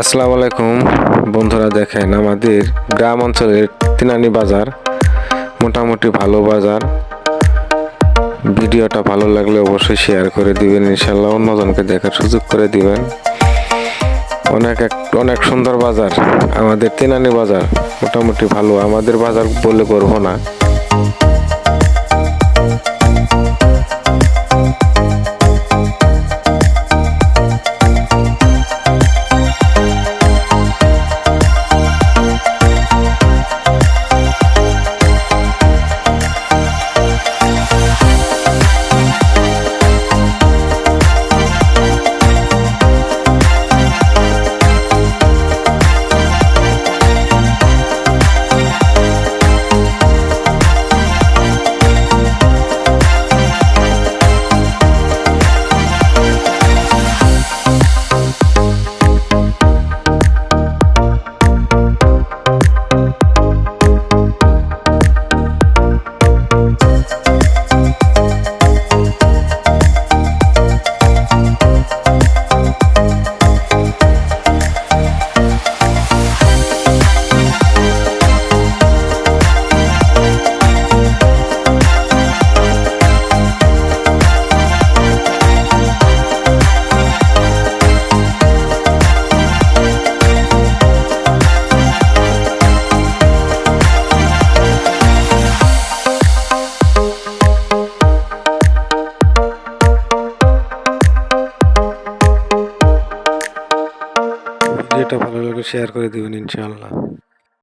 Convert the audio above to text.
আসসালামু আলাইকুম। বন্ধুরা দেখেন, আমাদের গ্রাম অঞ্চলের তিনানি বাজার, মোটামুটি ভালো বাজার। ভিডিওটা ভালো লাগলে অবশ্যই শেয়ার করে দিবেন ইনশাল্লাহ অন্যজনকে দেখার সুযোগ করে দিবেন। অনেক এক, অনেক সুন্দর বাজার, আমাদের তিনানি বাজার, মোটামুটি ভালো। আমাদের বাজার বলে করব না। ভিডিওটা ভালো লাগে শেয়ার করে দেবেন ইনশাআল্লাহ।